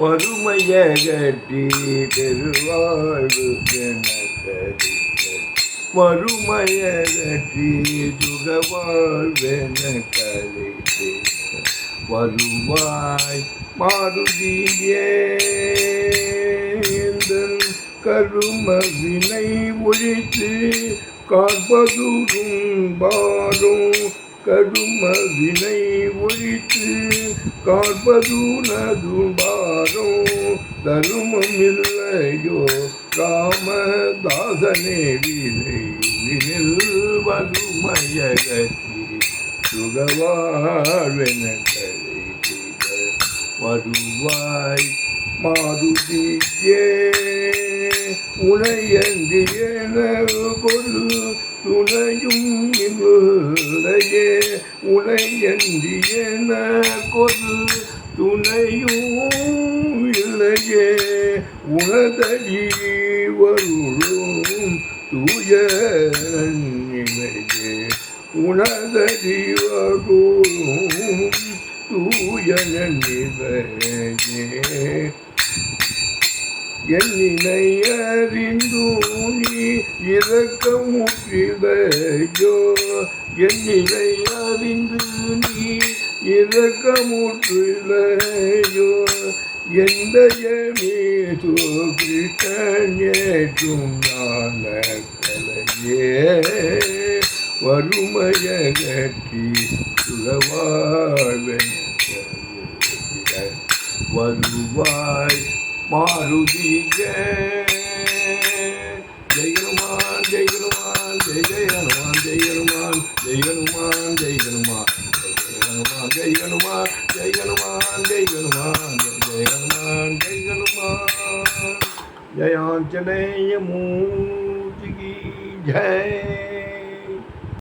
மறுமையகற்றி பெருவாழ்வு எனக்கரிக்க மறுமையகற்றி சுகவாழ்வென கழிக்க வருவாய் மாருதியே கரும வினை ஒழித்து காற்பதுரும் பாரும் கரும வினை ஒழித்து காப்பதுனதும் பாரும். தருமம் இல்லையோ ராமதாசனே வினை வினில் வறுமையகத்தி சுகவாழ்வென கழித்திட வருவாய் மாருதியே உனையன்றி கொடு துணையும் இல்லையே உனையன்றி என கொடு துணையும் இல்லையே. உனதடி வருளும் தூய நிலையே உனதடி வருளும் தூய நிலையே எண்ணினையறிந்து நீ இரக்கமுற்றிடையோ எண்ணிலை அறிந்து நீ இரக்கமுற்றிடையோ எந்த மீது கிருஷ்ணேற்றும் நாளக்கலையே வறுமையகற்றி சுழவாழ்வென வருவாய் మారుతి జయ జయ హనుమాన్ జయ హనుమాన్ జయ జయ హనుమాన్ జయ హనుమాన్ జయ హనుమాన్ జయ హనుమాన్ హనుమాన్ జయ హనుమాన్ జయ హనుమాన్ జయ హనుమాన్ జయ హనుమాన్ జయ హనుమాన్ జయాంజనేయమూర్తికి జయ